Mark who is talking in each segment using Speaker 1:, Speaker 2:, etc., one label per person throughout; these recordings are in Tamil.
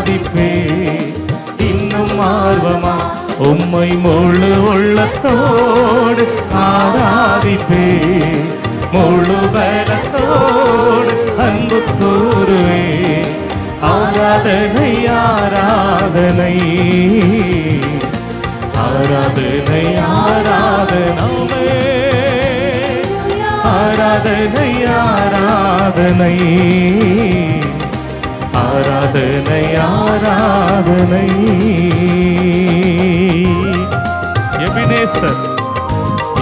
Speaker 1: ஆராதிப்பே இன்னும் ஆர்வமா? உம்மை முழு உள்ளத்தோடு ஆராதிப்பே. முழு பலத்தோடு அன்பு கூறுவே. ஆராதனை ஆராதனை. ஆராதனை ஆராதனமே ஆராதனை ஆராதனை. ஆராதனை ஆராதனை. எபினேசர்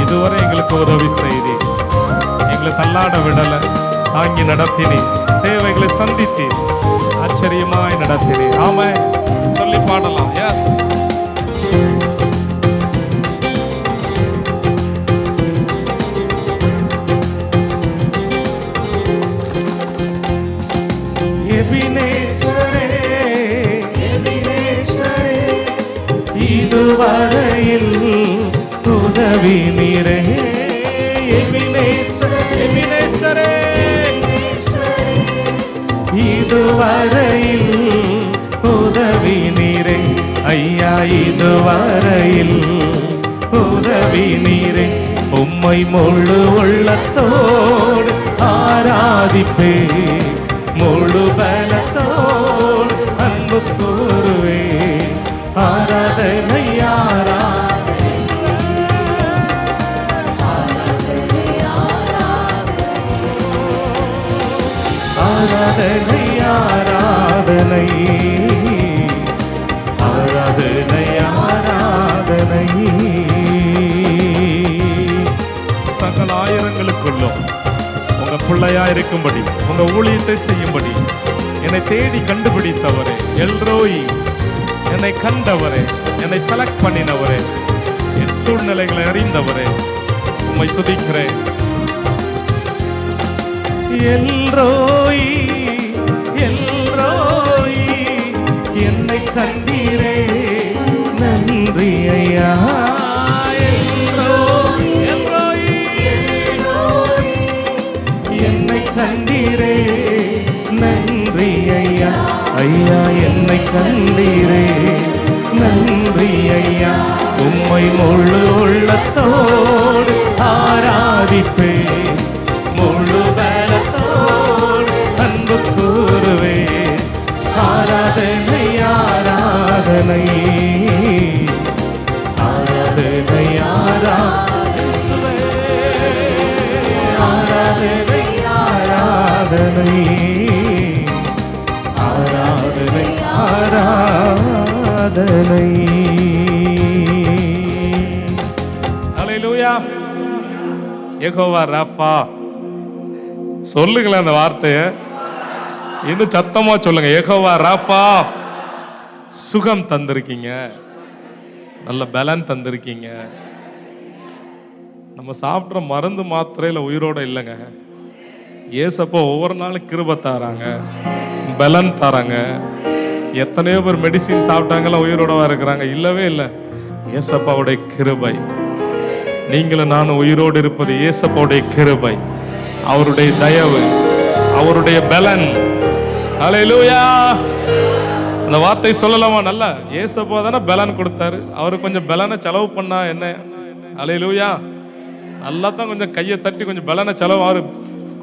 Speaker 1: இதுவரை எங்களுக்கு உதவி செய்தி எங்களை தள்ளாட விடல தாங்கி நடத்தினி தேவைகளை சந்தித்தீர். ஆச்சரியமாய் நடத்தினி ஆமா சொல்லி பாடலாம். எஸ் இதுவரையில் உதவி எபினேஸ்வரே எபினேஸ்வரே இதுவரையில் உதவி நீரே. ஐயா இதுவரையில் உதவி நீரே. உம்மை முழு உள்ளத்தோடு ஆராதிப்பே. முழு பலத்தோடு பிள்ளையா இருக்கும்படி உங்க ஊழியத்தை செய்யும்படி என்னை தேடி கண்டுபிடித்தவரே எல்ரோய் என்னை கண்டவரே என்னை செலக்ட் பண்ணினவரே என் சூழ்நிலைகளை அறிந்தவரே உம்மை துதிக்கிறேன். எல்ரோய் எல்ரோய் கண்டீரே. நன்றி ஐயா உம்மை முழு உள்ளத்தோடு ஆராதிப்பே. முழு பலத்தோடு அன்பு கூறுவே. ஆராதனை ஆராதனை. ஆராதனை ஆரா ஆராதனை ஆராதனை. ஆராதனை ஹalleluya யெகோவா ரஃபா. சொல்லுங்களேன் அந்த வார்த்தையை. இன்னும் சத்தமா சொல்லுங்க. ஏகோவா ராஃபா சுகம் தந்திருக்கீங்க. நல்ல பலன் தந்திருக்கீங்க. நம்ம சாப்பிட்ற மருந்து மாத்திரையில உயிரோட இல்லைங்க. ஏசப்போ ஒவ்வொரு நாளும் கிருப தாராங்க. பலன் தராங்க. எத்தனையோ பேர் மெடிசின் சாப்பிட்டாங்களா உயிரோடவா இருக்கிறாங்க. இல்லவே இல்லை. ஏசப்பாவுடைய கிருபை. நீங்களும் நானும் உயிரோடு இருப்பது ஏசப்பாவுடைய கிருபை. அவருடைய தயவு அவருடைய பலன். அலையிலூயா அந்த வார்த்தை சொல்லலாமா? நல்லா. ஏசப்பா தானே பலன் கொடுத்தாரு. அவரு கொஞ்சம் பலனை செலவு பண்ணா என்ன? அலையிலூயா நல்லா தான் கொஞ்சம் கையை தட்டி கொஞ்சம் பலனை செலவு அவரு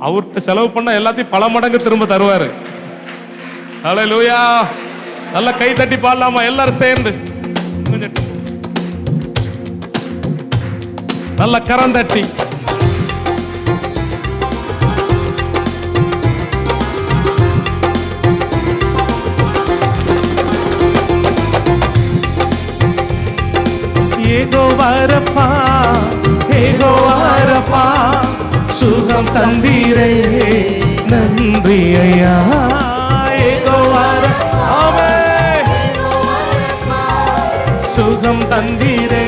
Speaker 1: அவர்கிட்ட செலவு பண்ணா எல்லாத்தையும் பல மடங்கு திரும்ப தருவாரு. அலையிலூயா நல்லா கை தட்டி பாடலாமா? எல்லாரும் சேர்ந்து. நல்ல கரம் தட்டி. ஏகோ வரப்பா ஏகோ வரப்பா சுகம் தந்தீரே நன்றி ஐயா. ஏகோ ஆமா சுகம் தந்தீரே.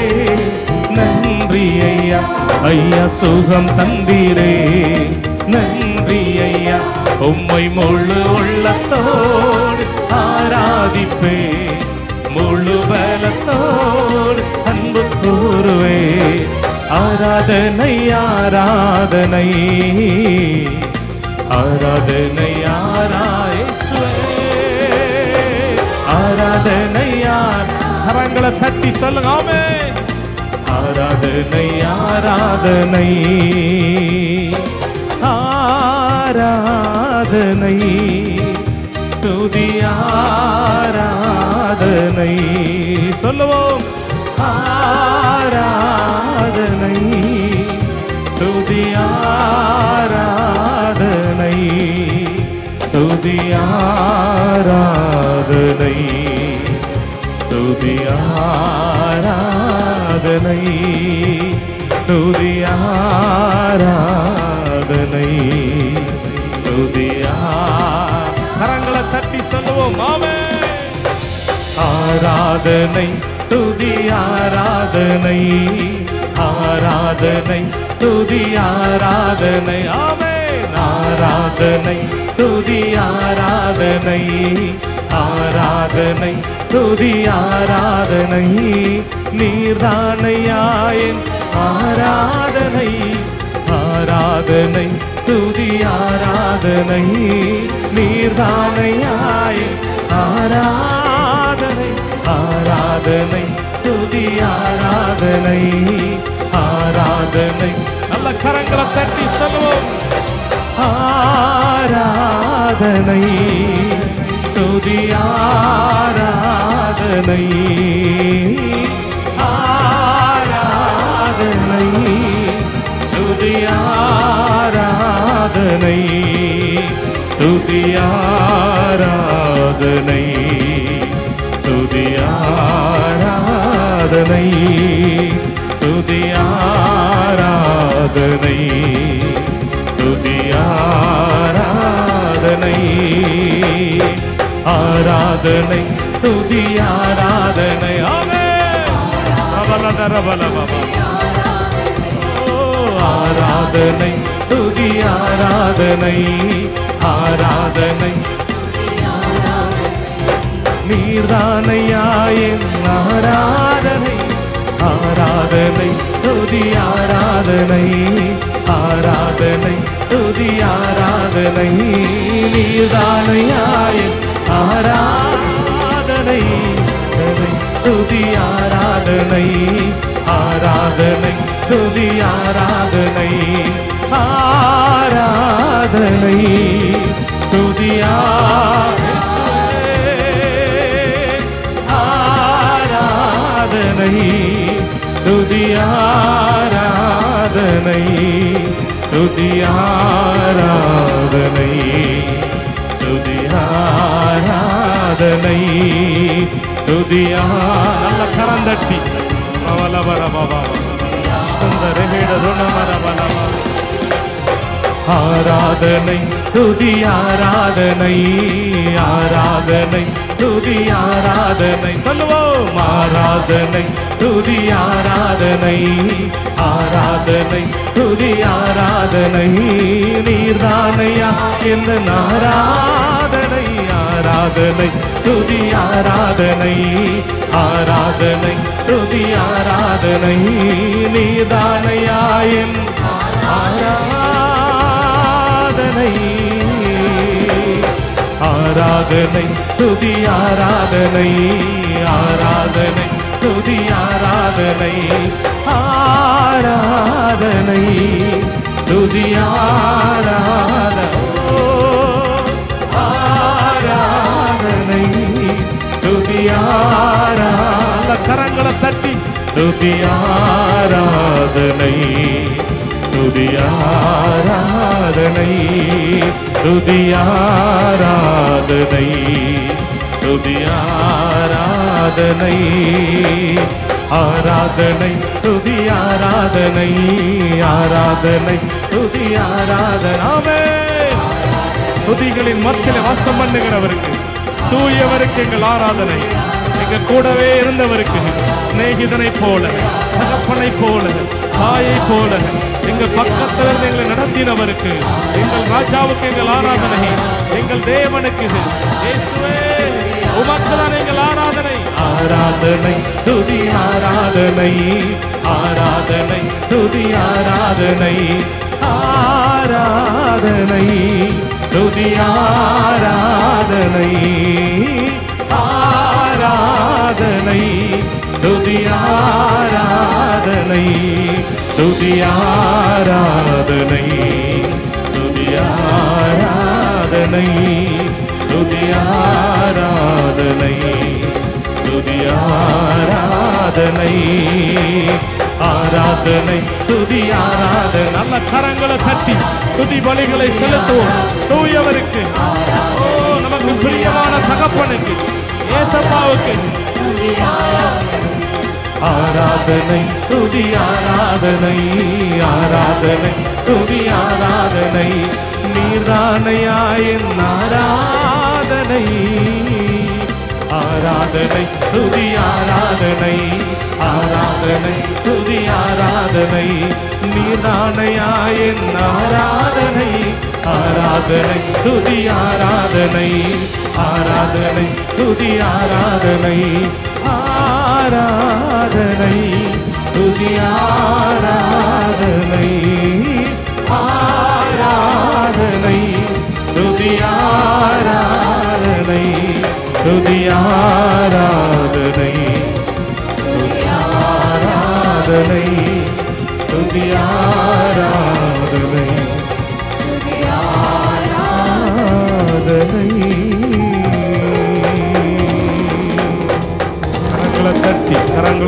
Speaker 1: நன்றி ஐயா. ஐயா சுகம் தந்தீரே. நன்றி ஐயா. உம்மை முழு உள்ளத்தோடு ஆராதிப்பே. முழு பலத்தோடு அன்பு கூறுவே. ஆராதனை ஆராதனை. ஆராதனை ஆராயேசுவே ஆராதனை தட்டி சொல்லுங்க ஆமே. ஆராதனை ஆராதனை. ஆராதனை. துதி ஆராதனை. சொல்லுவோம். ஆராதனை. துதி ஆராதனை. துதி ஆராதனை. துதியாராதனை துதியாராதனை துதி கரங்களை தட்டி சொல்லுவோம் மாமே ஆராதனை துதி ஆராதனை ஆராதனை துதி ஆராதனை ஆமென். ஆராதனை துதி ஆராதனை ஆராதனை துதி ஆராதனை. நீர்தானையாயின் ஆராதனை ஆராதனை துதி ஆராதனை. நீர்தானையாயின் ஆராதனை ஆராதனை துதி ஆராதனை. ஆராதனை. நல்ல கரங்களை தட்டி சொல்லுவோம். ஆராதனை. துதியாராதனை ஆராதனை. துதியாராதனை துதியாராதனை துதியாராதனை துதியாராதனை ஆராதனை. ஆராதனை துதி ஆராதனை. ஆராதனை துதி ஆராதனை. ஆராதனை. நீர்தானையாயின் ஆராதனை. ஆராதனை துதி ஆராதனை. ஆராதனை. துதி ஆராதனை நீர்தானையாயின் ஆராதனை. துதி ஆராதனை ஆராதனை துதி ஆராதனை ஆராதனை. துதி ஆராதனை துதியாராதனை துதியாராதனை துதியாராதனை துதியா துதி ஆராதனை துதி நல்ல கரந்தட்டி பவல பர சுந்தர ஹேட ஆராதனை துதி ஆராதனை ஆராதனை துதி ஆராதனை. சொல்லுவோம் ஆராதனை துதி ஆராதனை ஆராதனை துதி ஆராதனை. நீர்தானையா இந்த நாராதனை ஆராதனை துதி ஆராதனை ஆராதனை துதி ஆராதனை. நீர்தானையா என் ஆராதனை. ஆராதனை துதி ஆராதனை ஆராதனை துதி ஆராதனை ஆராதனை துதி ஆராதனை ஆராதனை துதி ஆராத கரங்களை தட்டி துதி ஆராதனை. துதியாராதனை துதியாராதனை துதியாராதனை. ஆராதனை துதியாராதனை ஆராதனை துதியாராதனாமே துதிகளின் மத்தியில வாசம் பண்ணுகிறவருக்கு தூயவருக்கு எங்கள் ஆராதனை. எங்க கூடவே இருந்தவருக்கு சிநேகிதனை போல தகப்பனை போல தாயை போல. எங்க பக்கத்தில் இருந்து எங்களை நடத்தினவருக்கு எங்கள் ராஜாவுக்கு எங்கள் ஆராதனை எங்கள் தேவனுக்கு இயேசுவே உமக்கு எங்கள் ஆராதனை. ஆராதனை துதி ஆராதனை. ஆராதனை துதி ஆராதனை. ஆராதனை துதி ஆராதனை. ஆராதனை துதியாராதனை துதியாராதனை துதியாராதனை துதியாராதனை துதியாராதனை. ஆராதனை துதி ஆராதனை ஆராதனை துதி ஆராதனை நல்ல கரங்களை தட்டி துதி பலிகளை செலுத்துவோம். தூயவருக்கு ஓ நமக்கு பிரியமான தகப்பனுக்கு ஏசப்பாவுக்கு. ஆராதனை துதி ஆராதனை ஆராதனை துதி ஆராதனை நீர்தானையாயின் ஆராதனை. ஆராதனை துதி ஆராதனை ஆராதனை துதி ஆராதனை நீர்தானையாயின் ஆராதனை. ஆராதனை துதி ஆராதனை ஆராதனை துதி ஆராதனை. ஆ ஆராதனை துதி ஆராதனை. ஆராதனை துதி ஆராதனை துதி ஆராதனை. துதி ஆராதனை துதி ஆராதனை. ஆராதனை. caranglo